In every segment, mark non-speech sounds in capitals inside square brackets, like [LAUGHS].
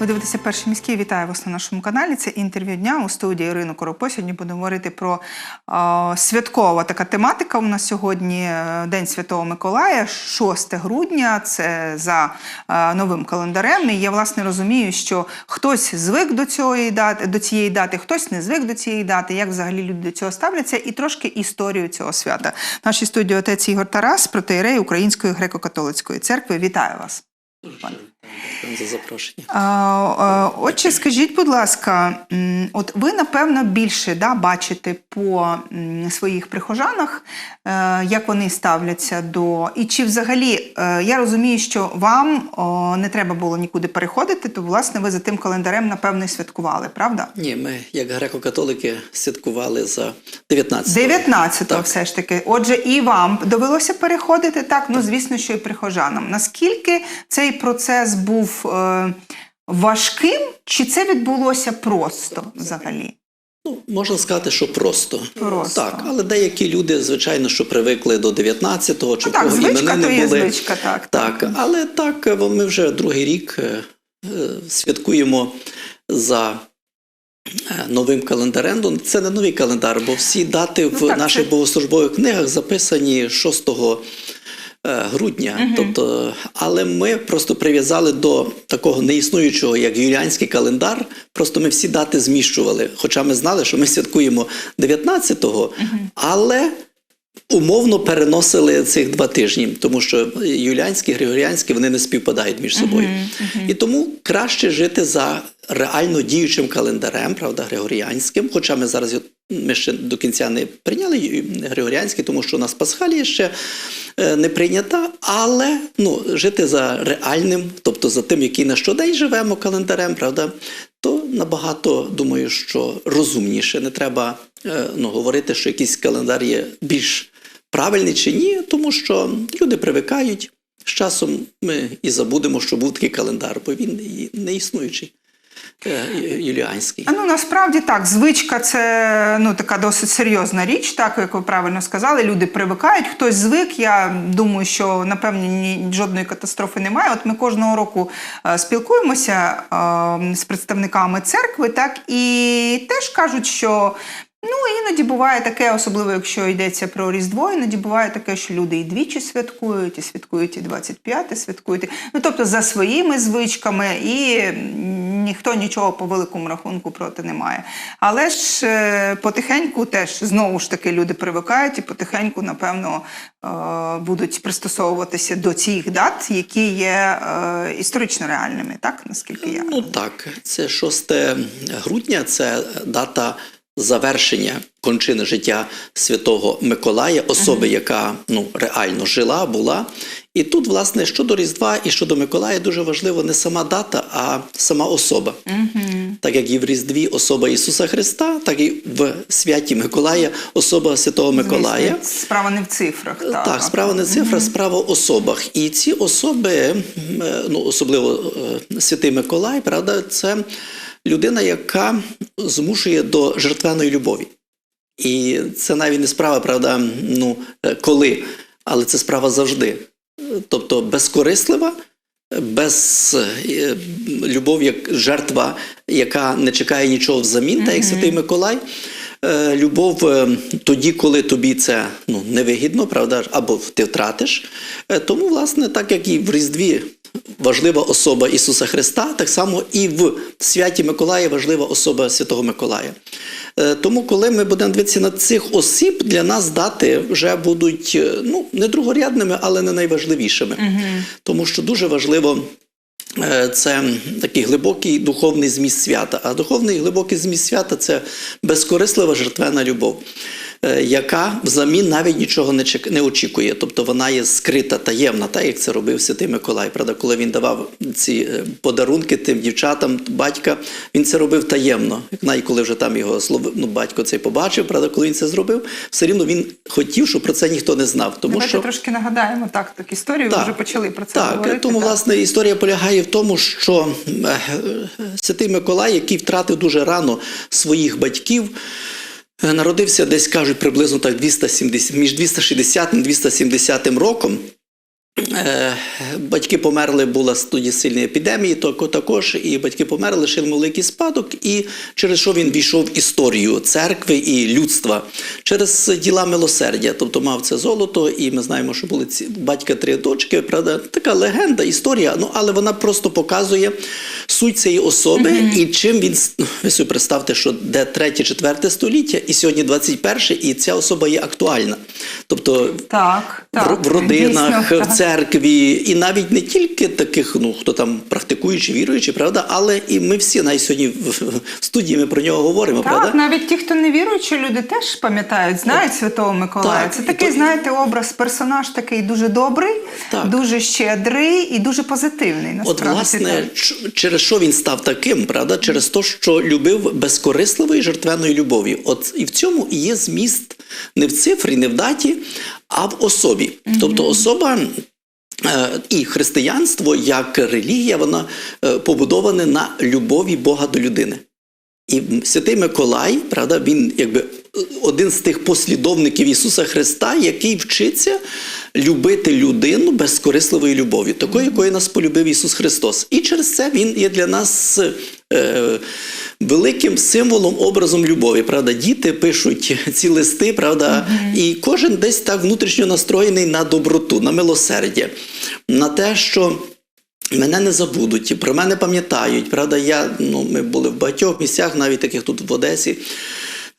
Ви дивитеся перший міський. Вітаю вас на нашому каналі. Це інтерв'ю дня у студії Ірини Коропо. Сьогодні будемо говорити про е, святкова така тематика. У нас сьогодні е, День Святого Миколая, 6 грудня. Це за е, новим календарем. І я власне розумію, що хтось звик до цієї дати, до цієї дати, хтось не звик до цієї дати. Як взагалі люди до цього ставляться, і трошки історію цього свята. В нашій студії отець Ігор Тарас, протеєрей Української греко-католицької церкви. Вітаю вас. Дякую за запрошення. Отже, скажіть, будь ласка, от ви напевно більше да, бачите по своїх прихожанах, е, як вони ставляться до. І чи взагалі е, я розумію, що вам не треба було нікуди переходити, то власне ви за тим календарем напевно і святкували, правда? Ні, ми, як греко-католики, святкували за 19 19-го все ж таки. Отже, і вам довелося переходити так. Ну звісно, що і прихожанам. Наскільки цей процес був е, важким, чи це відбулося просто взагалі? Ну, можна сказати, що просто. Просто. Так, але деякі люди, звичайно, що привикли до 19-го, чи Ну, так, кого звичка імени то є були. звичка, так. Так, але так, е, ми вже другий рік е, святкуємо за новим календарем. Це не новий календар, бо всі дати в Ну, так, наших це- богослужбових книгах записані 6 е, грудня. Тобто, але ми просто прив'язали до такого неіснуючого, як юліанський календар. Просто ми всі дати зміщували. Хоча ми знали, що ми святкуємо 19-го, але умовно переносили цих два тижні, тому що юліанські, григоріанські вони не співпадають між собою. І тому краще жити за реально діючим календарем, правда, григоріанським. Хоча ми зараз ми ще до кінця не прийняли григоріанський, тому що у нас Пасхалія ще е, не прийнята, але ну, жити за реальним, тобто за тим, який на щодень живемо календарем, правда, то набагато думаю, що розумніше. Не треба е, ну, говорити, що якийсь календар є більш правильний чи ні, тому що люди привикають. З часом ми і забудемо, що був такий календар, бо він не існуючий юліанський. А, Ну насправді так, звичка це ну така досить серйозна річ, так як ви правильно сказали. Люди привикають, хтось звик. Я думаю, що напевно ні жодної катастрофи немає. От ми кожного року е, спілкуємося е, з представниками церкви, так і теж кажуть, що. Ну, іноді буває таке, особливо якщо йдеться про Різдво, іноді буває таке, що люди і двічі святкують, і святкують і 25-те, святкують. Ну, тобто за своїми звичками, і ніхто нічого по великому рахунку проти не має. Але ж е, потихеньку теж знову ж таки люди привикають і потихеньку, напевно, е, будуть пристосовуватися до цих дат, які є е, історично реальними, так наскільки я Ну так, це 6 грудня, це дата завершення кончини життя святого Миколая, особи, яка ну, реально жила, була. І тут, власне, щодо Різдва і щодо Миколая дуже важливо не сама дата, а сама особа. Так як і в Різдві особа Ісуса Христа, так і в святі Миколая особа Святого Миколая. Звісно, справа не в цифрах. Так, Так, справа не цифра, справа в особах. І ці особи, е, ну особливо е, святий Миколай, правда, це людина, яка змушує до жертвеної любові. І це навіть не справа, правда, ну е, коли, але це справа завжди. Тобто безкорислива, без е, любов як жертва, яка не чекає нічого взамін, так як святий Миколай. Е, Любов тоді, коли тобі це ну, невигідно, правда, або ти втратиш. Тому, власне, так як і в Різдві важлива особа Ісуса Христа, так само і в святі Миколая важлива особа Святого Миколая. Е, Тому, коли ми будемо дивитися на цих осіб, для нас дати вже будуть е, ну, не другорядними, але не найважливішими. Тому що дуже важливо. Е, Це такий глибокий духовний зміст свята. А духовний глибокий зміст свята це безкорислива жертвена любов, яка взамін навіть нічого не чек- не очікує. Тобто вона є скрита, таємна, так як це робив Святий Миколай. Правда, коли він давав ці е, подарунки тим дівчатам, батька, він це робив таємно. Навіть коли вже там його слово, ну, батько цей побачив, правда, коли він це зробив, все рівно він хотів, щоб про це ніхто не знав. Тому Давайте що трошки нагадаємо так, так історію. Ви Так. вже почали про це так, говорити. тому, так. власне, історія полягає в тому, що е, святий Миколай, який втратив дуже рано своїх батьків, е, народився десь, кажуть, приблизно так 270, між 260 і 270 роком. Е, Батьки померли, була тоді сильна епідемія, також, і батьки померли, лишили великий спадок, і через що він війшов в історію церкви і людства через діла милосердя. Тобто мав це золото, і ми знаємо, що були ці батька три дочки. Правда, така легенда, історія. Ну але вона просто показує суть цієї особи і чим він ну, ви собі представте, що де третє, четверте століття, і сьогодні 21, і ця особа є актуальна. Тобто Так, в, так. в родинах, дійсно, в так. церкві, і навіть не тільки таких, ну хто там практикуючи, віруючи, правда, але і ми всі навіть сьогодні в, студії ми про нього говоримо, Так, правда? навіть ті, хто не віруючі, люди теж пам'ятають, знають Святого Миколая. так, Це такий, то- знаєте, образ, персонаж такий дуже добрий, Так. дуже щедрий і дуже позитивний. От, власне, через що він став таким, правда? Через те, що любив безкорисливої жертвеної любові. От і в цьому і є зміст не в цифрі, не в даті, а в особі. Тобто особа. е, І християнство як релігія, вона побудована побудоване на любові Бога до людини. І святий Миколай, правда, він якби один з тих послідовників Ісуса Христа, який вчиться любити людину безкорисливою любов'ю, такою, якою нас полюбив Ісус Христос. І через це Він є для нас е, великим символом, образом любові. Правда, діти пишуть ці листи, правда, і кожен десь так внутрішньо настроєний на доброту, на милосердя, на те, що. Мене не забудуть, про мене пам'ятають. Правда, я ну ми були в багатьох місцях, навіть таких тут в Одесі.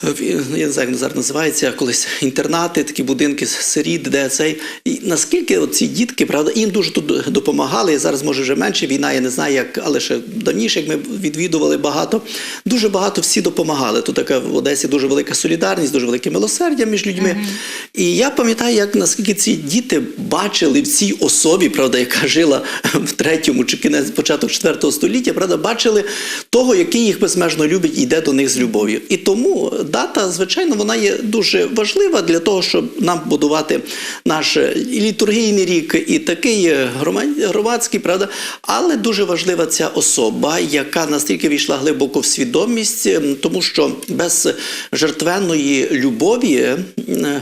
В- Я не знаю, як зараз називається колись інтернати, такі будинки сиріт, де цей. І наскільки ці дітки, правда, їм дуже тут допомагали. Зараз може вже менше війна, я не знаю, як, але ще давніше, як ми відвідували багато. Дуже багато всі допомагали. Тут така в Одесі дуже велика солідарність, дуже велике милосердя між людьми. І я пам'ятаю, як наскільки ці діти бачили в цій особі, правда, яка жила в третьому чи кінець початок четвертого століття, правда, бачили того, який їх безмежно любить і йде до них з любов'ю. І тому дата, звичайно, вона є дуже важлива для того, щоб нам будувати наш і літургійний рік, і такий грома- громадський, правда. Але дуже важлива ця особа, яка настільки війшла глибоко в свідомість, ем, тому що без жертвенної любові е,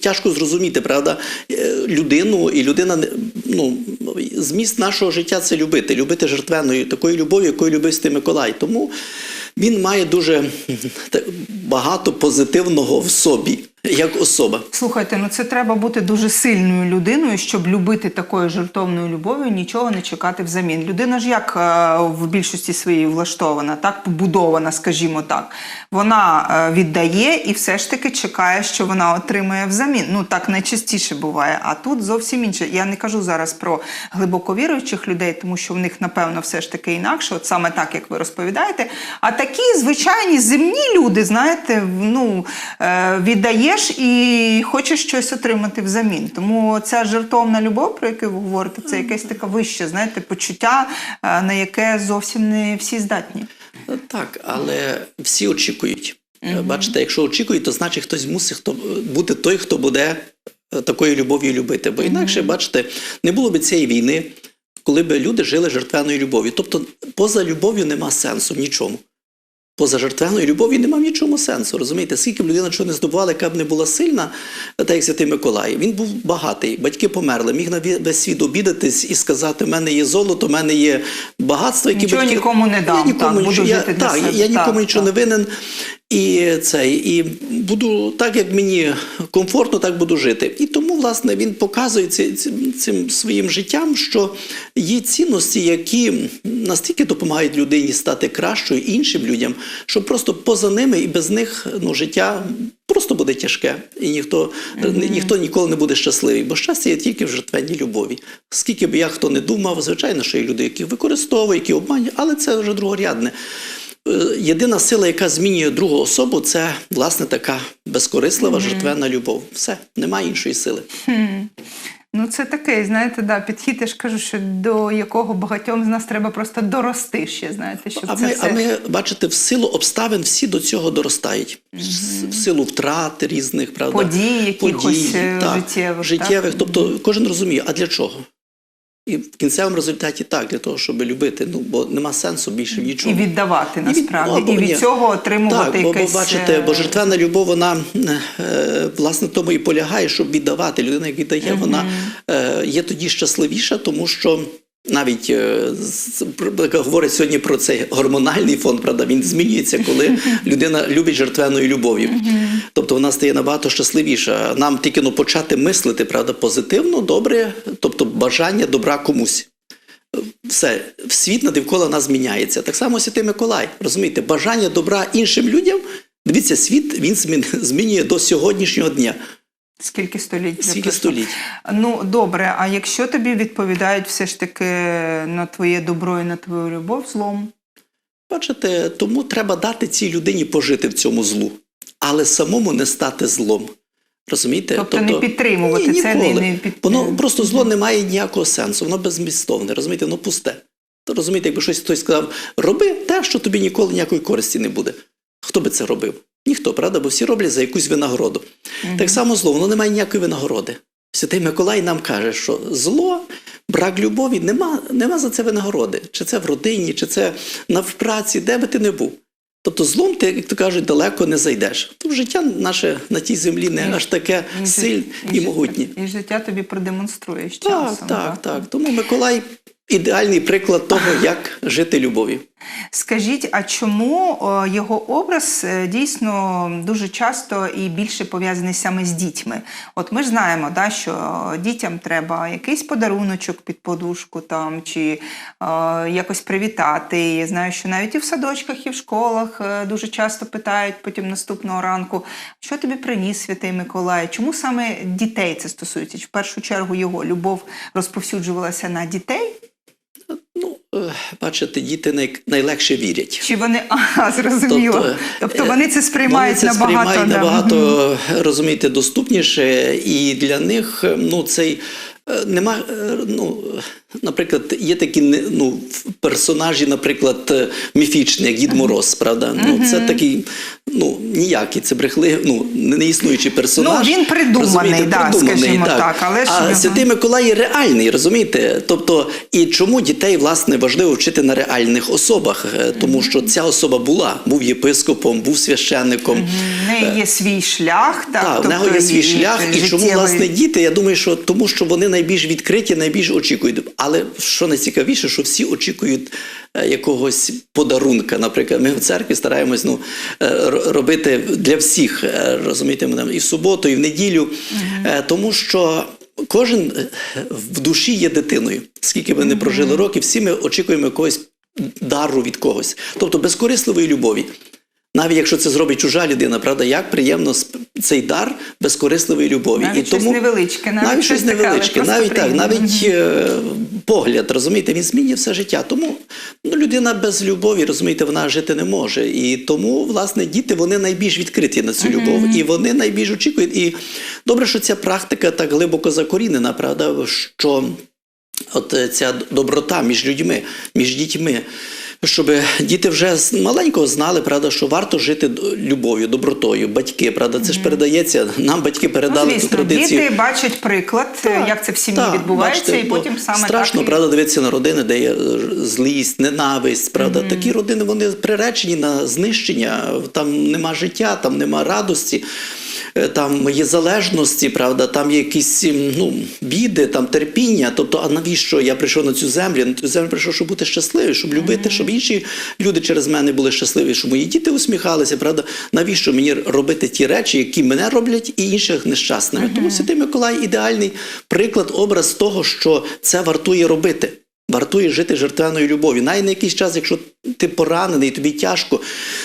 тяжко зрозуміти, правда, е, людину, і людина ну, зміст нашого життя це любити, любити жертвеною такою любов'ю, якою любив Миколай. Тому він має дуже багато позитивного в собі, як особа. Слухайте, ну це треба бути дуже сильною людиною, щоб любити такою жертовною любов'ю, нічого не чекати взамін. Людина ж як е, в більшості своїй влаштована, так побудована, скажімо так. Вона е, віддає і все ж таки чекає, що вона отримає взамін. Ну так найчастіше буває. А тут зовсім інше. Я не кажу зараз про глибоко віруючих людей, тому що в них напевно все ж таки інакше, от саме так, як ви розповідаєте. А такі звичайні земні люди, знаєте, ну е, віддаєш і хочеш щось отримати взамін. Тому ця жертовна любов, про яку ви говорите, це якесь таке вище, знаєте, почуття, е, на яке зовсім не всі здатні. Так, але всі очікують. Бачите, якщо очікують, то значить хтось мусить хто, бути той, хто буде е, такою любов'ю любити. Бо інакше, бачите, не було б цієї війни, коли б люди жили жертвеною любов'ю. Тобто, поза любов'ю нема сенсу в нічому. Поза жертвеною любов'ю нема в нічому сенсу. Розумієте, скільки б людина чого не здобувала, яка б не була сильна, так як Святий Миколай. Він був багатий, батьки померли, міг на весь світ обідатись і сказати: в мене є золото, в мене є багатство, які Нічого батьки... нікому не дам, Я нікому так, буду я, жити для так, себе, я нікому так, нічого так. не винен. І цей, і буду так, як мені комфортно, так буду жити. І тому, власне, він показує цим, цим своїм життям, що є цінності, які настільки допомагають людині стати кращою іншим людям, що просто поза ними і без них ну, життя просто буде тяжке. І ніхто, ні- ніхто ніколи не буде щасливий, бо щастя є тільки в жертвенній любові. Скільки б я хто не думав, звичайно, що є люди, які використовують, які обманюють, але це вже другорядне. Е, Єдина сила, яка змінює другу особу, це власне така безкорислива жертвенна любов. Все, немає іншої сили. Ну, це такий, знаєте, да, підхід, я ж кажу, що до якого багатьом з нас треба просто дорости ще, знаєте, щоб А це ми, все. а ми, бачите, в силу обставин всі до цього доростають. С- В силу втрат різних, правда? Подій якихось, е, так, життєвих, так? життєвих. Тобто кожен розуміє, а для чого? І в кінцевому результаті так, для того, щоб любити, ну бо нема сенсу більше нічого. І віддавати віддавати І від- насправді, або і від цього отримувати Так, бо, бо бачите, бо е, жертвена любов, вона е, власне тому і полягає, щоб віддавати. Людина, яка віддає, вона е, є тоді щасливіша, тому що. Навіть е, говорить сьогодні про цей гормональний фон, правда, він змінюється, коли [LAUGHS] людина любить жертвеною любов'ю. Тобто вона стає набагато щасливіша. Нам тільки ну, почати мислити, правда, позитивно, добре, тобто бажання добра комусь все, світ навколо нас зміняється. Так само Святий Миколай. Розумієте, бажання добра іншим людям. Дивіться, світ він змінює до сьогоднішнього дня. Скільки століть? Скільки століть. Ну, добре, а якщо тобі відповідають все ж таки на твоє добро і на твою любов злом? Бачите, тому треба дати цій людині пожити в цьому злу, але самому не стати злом. Розумієте? Тобто не підтримувати ні, це, не- не під- Воно просто зло не має ніякого сенсу, воно безмістовне, розумієте, воно пусте. То розумієте, якби щось хтось сказав, роби те, що тобі ніколи ніякої користі не буде. Хто би це робив? Ніхто, правда? Бо всі роблять за якусь винагороду. Так само зло, воно не має ніякої винагороди. Святий Миколай нам каже, що зло, брак любові, нема, нема за це винагороди. Чи це в родині, чи це в праці, де би ти не був. Тобто злом ти, як то кажуть, далеко не зайдеш. То життя наше на тій землі не аж таке І жит- сильне і могутнє. І життя тобі продемонструє з Так, часом. так, так. Тому Миколай ідеальний приклад того, [LAUGHS] як жити любов'ю. Скажіть, а чому його образ е, дійсно дуже часто і більше пов'язаний саме з дітьми? От ми ж знаємо, да, що дітям треба якийсь подаруночок під подушку там, чи е, якось привітати. Я знаю, що навіть і в садочках, і в школах е, дуже часто питають потім наступного ранку, що тобі приніс святий Миколай? Чому саме дітей це стосується? Чи в першу чергу його любов розповсюджувалася на дітей? Ну, е, бачите, діти най- найлегше вірять. Чи вони [LAUGHS] ага, зрозуміло? Тобто, е, вони це сприймають вони це набагато, сприймають набагато розумієте, доступніше, і для них е, ну, цей е, нема. е, Ну, наприклад, є такі ну, персонажі, наприклад, е, міфічні, як Дід Мороз, правда? Ну, це такий ну, ніякий, це брехливий, ну, не існуючий персонаж. Ну, він придуманий, да, скажімо так, але ж а Святий Миколай є реальний, розумієте? Тобто, і чому дітей власне важливо вчити на реальних особах? Е, Тому що ця особа була, був єпископом, був священником. В неї є свій шлях, так, Так, в тобто нього є свій шлях, і чому власне діти? Я думаю, що тому, що вони найбільш відкриті, найбільш очікують. Але що найцікавіше, що всі очікують е, якогось подарунка. Наприклад, ми в церкві стараємось ну, е, робити для всіх, е, розумієте, там і в суботу, і в неділю, Е, тому що. Кожен е, в душі є дитиною. Скільки ми не прожили років, всі ми очікуємо якогось дару від когось, тобто безкорисливої любові. Навіть якщо це зробить чужа людина, правда, як приємно цей дар безкорисливої любові. Навіть щось невеличке, навіть навіть щось невеличке, навіть так, навіть е, погляд, розумієте, він змінює все життя. Тому ну, людина без любові, розумієте, вона жити не може. І тому, власне, діти вони найбільш відкриті на цю любов, і вони найбільш очікують. І добре, що ця практика так глибоко закорінена, правда, що от е, ця доброта між людьми, між дітьми. Щоб діти вже з маленького знали, правда, що варто жити любов'ю, добротою, батьки, правда, це ж передається. Нам батьки Ну, передали ту звісно, традицію. діти бачать приклад, Так, як це в сім'ї відбувається, бачите, і потім саме страшно, так. і- правда, дивитися на родини, де є е, злість, ненависть. Правда, такі родини вони приречені на знищення. Там нема життя, там нема радості. Е, Там є залежності, правда, там є якісь ну, біди, там терпіння. Тобто, а навіщо я прийшов на цю землю? На цю землю прийшов, щоб бути щасливим, щоб любити, щоб інші люди через мене були щасливі, щоб мої діти усміхалися. Правда, навіщо мені робити ті речі, які мене роблять, і інших нещасними? Тому Святий Миколай ідеальний приклад, образ того, що це вартує робити. Вартує жити жертвеною любов'ю. Навіть на якийсь час, якщо ти поранений, тобі тяжко,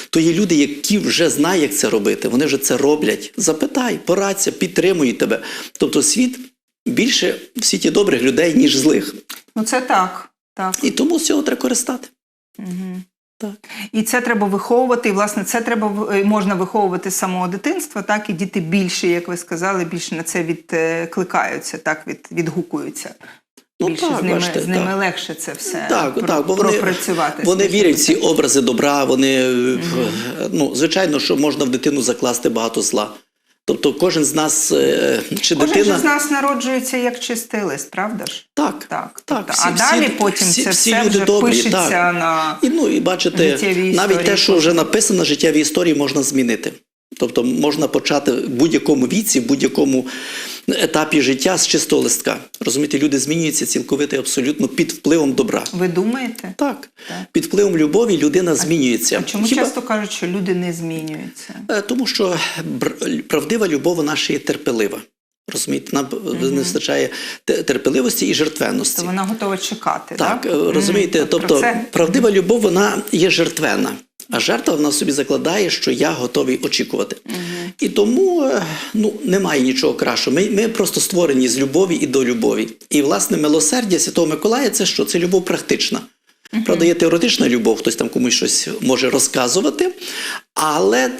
то є люди, які вже знають, як це робити. Вони вже це роблять. Запитай, порадься, підтримують тебе. Тобто світ більше в світі добрих людей, ніж злих. Ну це так. так. І тому з цього треба користати. Угу. Так. І це треба виховувати, і власне це треба е, можна виховувати з самого дитинства, так і діти більше, як ви сказали, більше на це відкликаються, так від, відгукуються. Ну, більше так, з ними, бачите, з ними так. легше це все Так, про- так, бо вони, пропрацювати. вони вірять в ці образи добра. Вони, е, ну, звичайно, що можна в дитину закласти багато зла. Тобто кожен з нас е, чи Кожен дитина. з нас народжується як чистий лист, правда ж? Так, Так. так. Тобто, всі- а далі всі- потім всі- це всі все люди вже добрі, пишеться так. на І, ну, і бачите, навіть те, що вже написано в життєвій історії, можна змінити. Тобто можна почати в будь-якому віці, в будь-якому етапі життя з чистого листка. Розумієте, люди змінюються цілковито абсолютно під впливом добра. ви думаєте? Так, Так. під впливом любові людина змінюється. А чому Хіба- часто кажуть, що люди не змінюються? Е, Тому що правдива любов вона ще є терпелива. Розумієте, нам е, не вистачає те- терпеливості і жертвенності. То вона готова чекати, Так, так? е, розумієте. Про тобто це? правдива любов вона є жертвена, а жертва вона собі закладає, що я готовий очікувати. І тому е, ну, немає нічого кращого. Ми, ми просто створені з любові і до любові. І власне милосердя Святого Миколая це що? Це любов практична. Правда, є теоретична любов, хтось там комусь щось може розказувати, але е,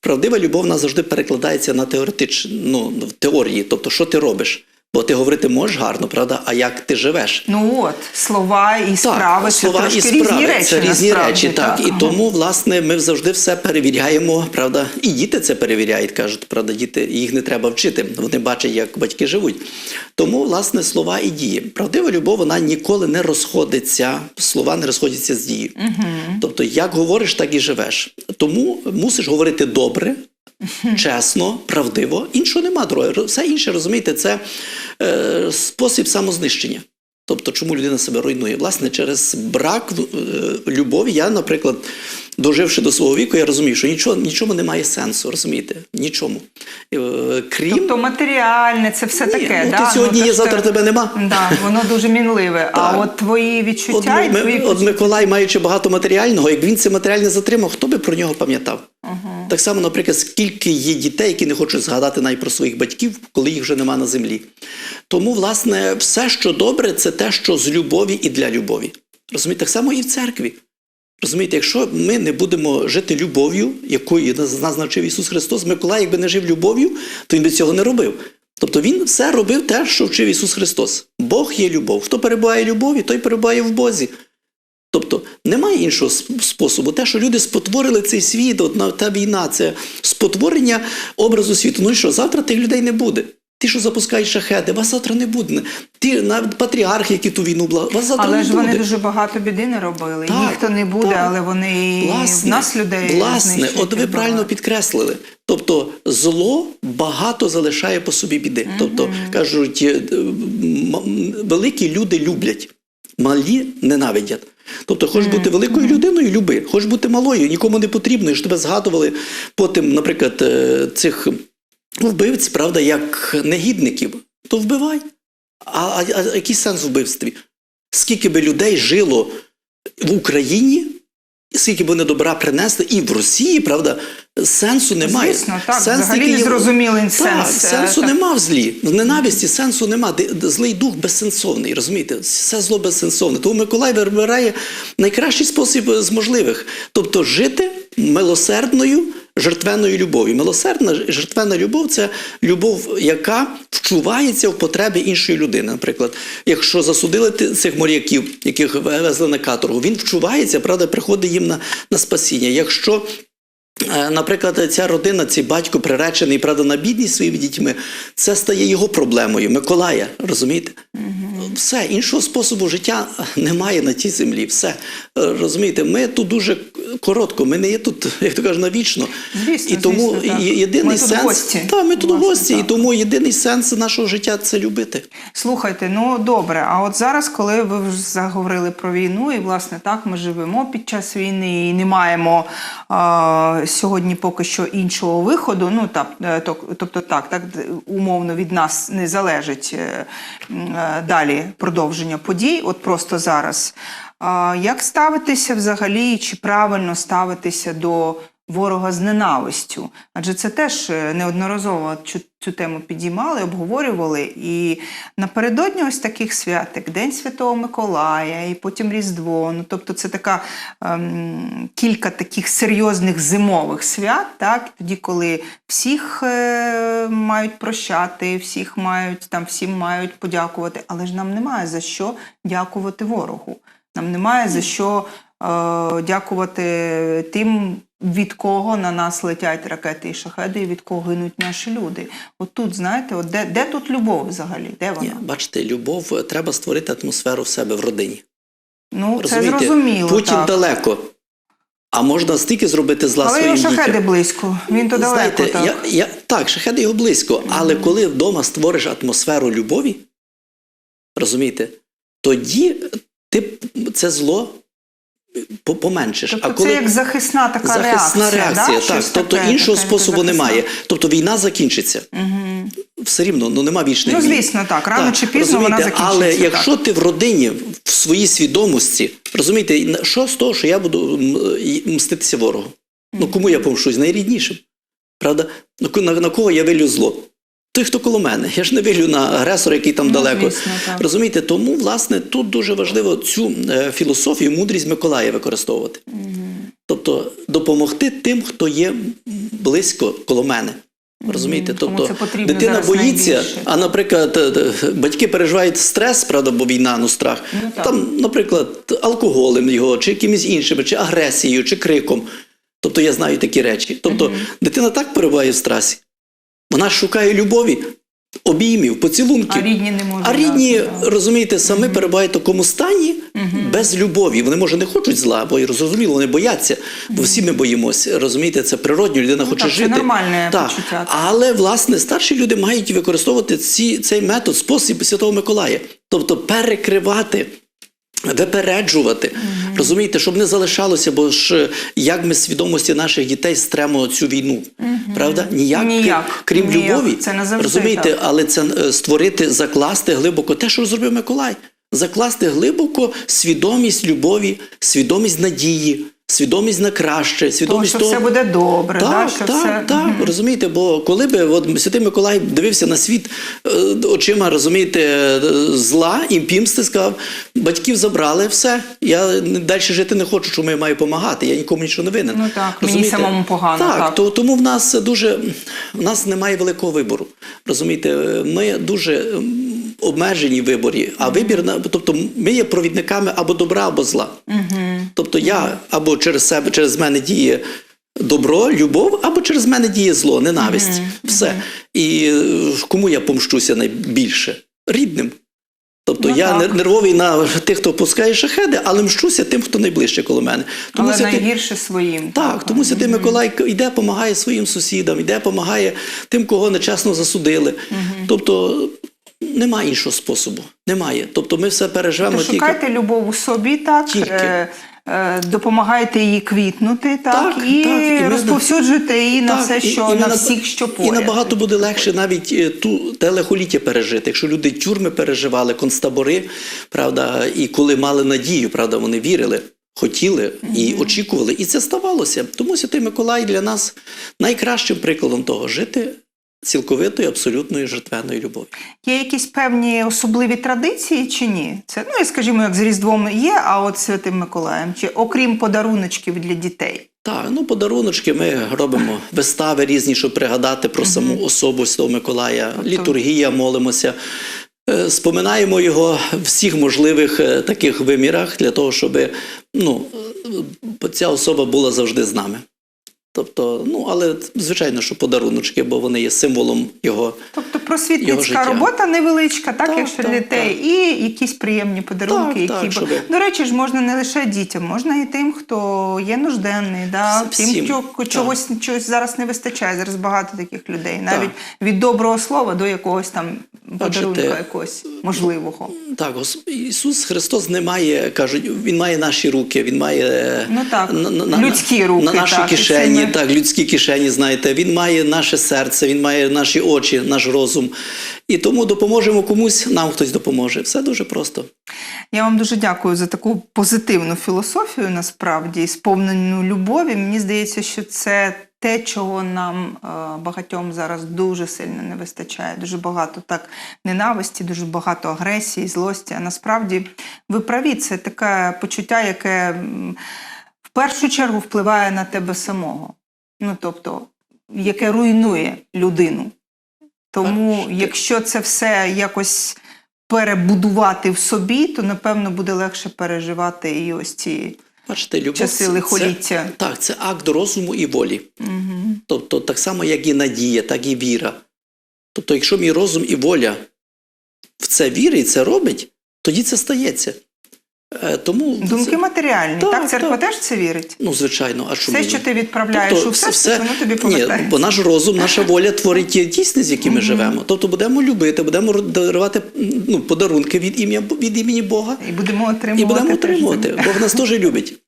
правдива любов вона завжди перекладається на теоретичну ну, теорії. Тобто, що ти робиш? Бо ти говорити можеш гарно, правда, а як ти живеш? Ну от, слова і справи Так, слова це трошки і справи, різні речі. це різні насправді, речі, так. І Ага. тому, власне, ми завжди все перевіряємо, правда, і діти це перевіряють, кажуть, правда, діти їх не треба вчити. Вони бачать, як батьки живуть. Тому, власне, слова і дії. Правдива любов, вона ніколи не розходиться, слова не розходяться з дією. Тобто, як говориш, так і живеш. Тому мусиш говорити добре. Чесно, правдиво, іншого нема другого. Все інше, розумієте, це е, спосіб самознищення. Тобто, чому людина себе руйнує? Власне, через брак е, любові. Я, наприклад, доживши до свого віку, я розумію, що нічого, нічому немає сенсу, розумієте? Нічому. Е, крім Тобто матеріальне, це все Ні, таке. ну, да? ти сьогодні то є, завтра те- тебе нема. Да, воно дуже мінливе. А от твої От, відчуття ми- і твої от Миколай, маючи багато матеріального, як він це матеріальне затримав, хто би про нього пам'ятав? Так само, наприклад, скільки є дітей, які не хочуть згадати навіть про своїх батьків, коли їх вже нема на землі. Тому, власне, все, що добре, це те, що з любові і для любові. Розумієте, так само і в церкві. Розумієте, якщо ми не будемо жити любов'ю, якою навчив Ісус Христос, Миколай, якби не жив любов'ю, то він би цього не робив. Тобто він все робив те, що вчив Ісус Христос. Бог є любов. Хто перебуває любові, той перебуває в Бозі. Тобто немає іншого способу. Те, що люди спотворили цей світ, от та війна, це спотворення образу світу. Ну і що, завтра тих людей не буде. Ті, що запускають шахеди, вас завтра не буде. Ті навіть патріархи, які ту війну була, вас завтра Але не ж буде. вони дуже багато біди не робили. Так, Їх то не буде, так. але вони і в нас людей. Власне, от ви правильно багато. підкреслили. Тобто зло багато залишає по собі біди. Тобто кажуть, е, великі люди люблять, малі ненавидять. Тобто, хочеш бути великою людиною, люби, хочеш бути малою, нікому не потрібно. І ж тебе згадували потім, наприклад, е, цих вбивць, правда, як негідників, то вбивай. А, а, а який сенс в вбивстві? Скільки би людей жило в Україні, скільки б вони добра принесли, і в Росії, правда, сенсу немає. Звісно, так, Сенс взагалі незрозумілий Так, сенс, е, сенсу так. нема в злі. В ненависті сенсу нема. Злий дух безсенсовний, розумієте? Все зло безсенсовне. Тому Миколай вибирає найкращий спосіб з можливих. Тобто жити милосердною, жертвенною любов'ю. Милосердна жертвенна любов це любов, яка вчувається в потреби іншої людини. Наприклад, якщо засудили цих моряків, яких везли на каторгу, він вчувається, правда, приходить їм на, на спасіння. Якщо Наприклад, ця родина, цей батько приречений правда, на бідність своїми дітьми, це стає його проблемою, Миколая, розумієте? Все, іншого способу життя немає на тій землі. Все. Е, Розумієте, ми тут дуже коротко, ми не є тут, як то кажуть, навічно. Звісно, і тому звісно, так. єдиний Ми тут сенс. гості, Та, ми тут власне, гості, і тому єдиний сенс нашого життя це любити. Слухайте, ну добре. А от зараз, коли ви вже заговорили про війну, і власне так ми живемо під час війни і не маємо а, сьогодні поки що іншого виходу. Ну так, е, то- тобто так, так умовно від нас не залежить е, е, далі продовження подій. От просто зараз. Як ставитися взагалі, чи правильно ставитися до ворога з ненавистю. Адже це теж е, неодноразово цю, цю тему підіймали, обговорювали. І напередодні ось таких свят, як День Святого Миколая, і потім Різдво. Ну, тобто це така ем, кілька таких серйозних зимових свят, так? тоді, коли всіх е, мають прощати, всіх мають там, всім мають подякувати, але ж нам немає за що дякувати ворогу. Нам немає за що е, дякувати тим від кого на нас летять ракети і шахеди, і від кого гинуть наші люди. От тут, знаєте, от де, де тут любов взагалі? Де вона? Ні, бачите, любов е, треба створити атмосферу в себе в родині. Ну, це зрозуміло. Путін так. далеко. А можна стільки зробити зла Але своїм його шахеди дітям. близько. Він то далеко. Знаєте, так. Я, я, так, шахеди його близько, але коли вдома створиш атмосферу любові, розумієте, тоді ти це зло поменшиш. Тобто а коли це як захисна така захисна реакція. реакція, да? так. Щось Тобто таке, іншого таке способу захисна. немає. Тобто війна закінчиться. Мгм. Все рівно, ну нема вічних Ну, звісно, так. Рано чи пізно вона закінчиться, Але так. якщо ти в родині, в своїй свідомості, розумієте, що з того, що я буду мститися ворогу? Ну кому я помщусь? Найріднішим. Правда? Ну, на, на кого я вилю зло? Той, хто коло мене. Я ж не вилю на агресора, який там Ну, далеко. звісно, так. Розумієте, тому, власне, тут дуже важливо цю е, філософію, мудрість Миколая використовувати. Тобто допомогти тим, хто є близько коло мене. Розумієте? Тобто дитина боїться, найбільше. а, наприклад, е, е, батьки переживають стрес, правда, бо війна, ну страх. Ну. Там, наприклад, алкоголем його, чи якимись іншими, чи агресією, чи криком. Тобто я знаю такі речі. Тобто дитина так перебуває в стресі. Вона шукає любові, обіймів, поцілунків. А рідні не можуть. А рідні, да. розумієте, самі перебувають в такому стані без любові. Вони, може, не хочуть зла, бо зрозуміло, вони бояться, бо всі ми боїмося. Розумієте, це природньо, людина хоче Ну так, це жити. нормальне так. почуття. Але, власне, старші люди мають використовувати ці, цей метод, спосіб Святого Миколая. Тобто перекривати. Випереджувати, розумієте, щоб не залишалося, бо ж як ми свідомості наших дітей стремо цю війну, правда? Ніяк, Ніяк. крім Ніяк. любові, Це не завжди розумієте, так. але це е, створити, закласти глибоко те, що зробив Миколай. Закласти глибоко свідомість любові, свідомість надії, свідомість на краще, свідомість що того. все буде добре. Так, да? що так, все... так, розумієте, бо коли би от Святий Миколай дивився на світ е, очима, розумієте, е, зла і пімсти, сказав, батьків забрали, все, я далі жити не хочу, чому я маю допомагати, я нікому нічого не винен. Ну так, мені самому погано, Так, так. То, тому в нас дуже, в нас немає великого вибору. Розумієте, ми дуже обмежені виборі, а вибір, на- тобто ми є провідниками або добра, або зла. Тобто я або через себе, через мене діє добро, любов, або через мене діє зло, ненависть. Все. І е, кому я помщуся найбільше? Рідним. Тобто Ну, я так. нервовий на тих, хто пускає шахеди, але мщуся тим, хто найближче коло мене. Тому Але Святий- найгірше своїм. так, тому Святий Миколай йде, допомагає своїм сусідам, йде, допомагає тим, кого нечесно засудили. Тобто немає іншого способу. Немає. Тобто ми все переживемо То тільки. любов у собі, так, Тільки. Е, е, допомагайте їй квітнути, так, Так, і, так, і розповсюджуйте її на все, що і на ми всіх, що І набагато буде легше навіть е, ту те лихоліття пережити. Якщо люди тюрми переживали, концтабори, правда, і коли мали надію, правда, вони вірили. Хотіли і очікували, і це ставалося. Тому Святий Миколай для нас найкращим прикладом того жити цілковитою, абсолютною жертвеною любов'ю. Є якісь певні особливі традиції чи ні? Це, ну, і, скажімо, як з Різдвом є, а от Святим Миколаєм, чи окрім подаруночків для дітей. Так, ну подаруночки ми робимо вистави різні, щоб пригадати про саму особу Святого Миколая, Тобто- літургія, молимося. Е, Споминаємо його в всіх можливих е, таких вимірах для того, щоб ну, е, ця особа була завжди з нами. Тобто, ну, але звичайно, що подаруночки, бо вони є символом його. Тобто просвітницька робота невеличка, так, Так, якщо так, для дітей, і якісь приємні подарунки, Так, так, які б- щоби- до речі ж можна не лише дітям, можна і тим, хто є нужденний, да, Всім, тим, так. чогось, чогось зараз не вистачає. Зараз багато таких людей, навіть від доброго слова до якогось там подарунка, якогось можливого. Так, Ісус Христос не має, кажуть, Він має наші руки, Він має Ну так, на, на- людські руки, на наші так, кишені, ми- так, людські кишені, знаєте, Він має наше серце, Він має наші очі, наш розум. І тому допоможемо комусь, нам хтось допоможе. Все дуже просто. Я вам дуже дякую за таку позитивну філософію, насправді, сповнену любові. Мені здається, що це те, чого нам е, багатьом зараз дуже сильно не вистачає. Дуже багато так ненависті, дуже багато агресії, злості. А насправді ви праві, це таке почуття, яке в першу чергу впливає на тебе самого. Ну тобто, яке руйнує людину. Тому, якщо це все якось перебудувати в собі, то напевно буде легше переживати і ось ці Бачите, любов часи лихоліття. Це, так, це акт розуму і волі. Тобто, так само, як і надія, так і віра. Тобто, якщо мій розум і воля в це вірить, це робить, тоді це стається. Е, Тому Думки це, матеріальні. Так, Так, церква так. теж це вірить. ну, звичайно, а чому Все, що ти відправляєш у все, воно тобі Ні, бо наш розум, наша воля творить ті дійсність, якими які ми живемо. Тобто будемо любити, будемо дарувати ну, подарунки від ім'я від імені Бога І будемо отримувати. і будемо отримувати. Бог нас теж любить.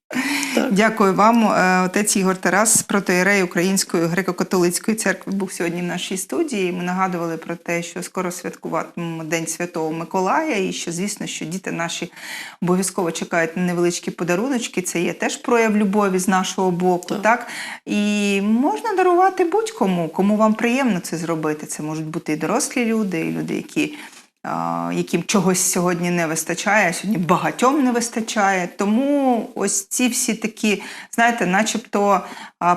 Так. Дякую вам, е, отець Ігор Тарас, протоєрей Української греко-католицької церкви, був сьогодні в нашій студії. Ми нагадували про те, що скоро святкуватимемо День Святого Миколая, і що, звісно, що діти наші обов'язково чекають на невеличкі подаруночки. Це є теж прояв любові з нашого боку. Так. Так. І можна дарувати будь-кому, кому вам приємно це зробити. Це можуть бути і дорослі люди, і люди, які яким чогось сьогодні не вистачає, а сьогодні багатьом не вистачає. Тому ось ці всі такі, знаєте, начебто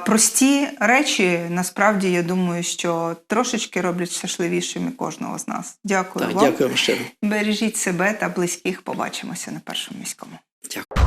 прості речі, насправді я думаю, що трошечки роблять щасливішими кожного з нас. Дякую Так, вам. дякую вам щиро. Бережіть себе та близьких. Побачимося на першому міському. Дякую.